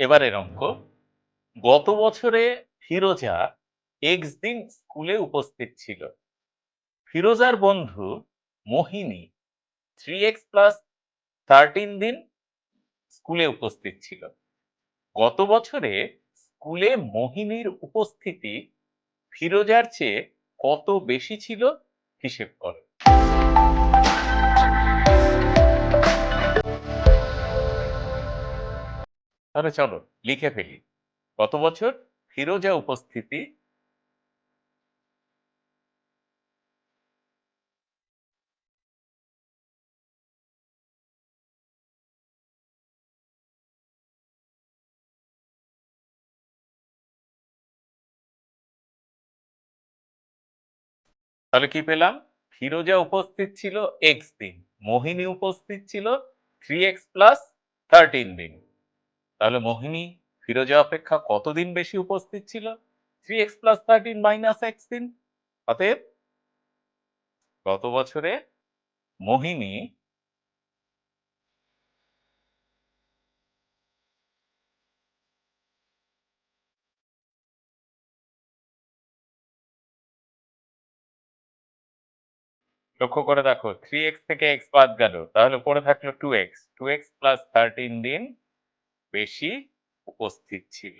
এবারের অঙ্ক। গত বছরে ফিরোজা এক্স দিন স্কুলে উপস্থিত ছিল। ফিরোজার বন্ধু Mohini three x plus thirteen দিন স্কুলে উপস্থিত ছিল। গত বছরে স্কুলে মোহিনীর উপস্থিতি ফিরোজার চেয়ে কত বেশি ছিল, হিসেব করো। তাহলে চলো, লিখে ফেলি। গত বছর ফিরোজা উপস্থিতি তাহলে কি পেলাম? ফিরোজা উপস্থিত ছিল এক্স দিন, মোহিনী উপস্থিত ছিল থ্রি এক্স প্লাস থার্টিন দিন। তাহলে মোহিনী, ফিরোজা অপেক্ষা কতদিন বেশি উপস্থিত ছিল? Three x plus thirteen minus x দিন। অতএব গত বছরে মোহিনী লক্ষ্য করে দেখো থ্রি এক্স থেকে এক্স বাদ গেল। তাহলে পড়ে থাকল two x two x plus thirteen দিন। বেশি উপস্থিত ছিল।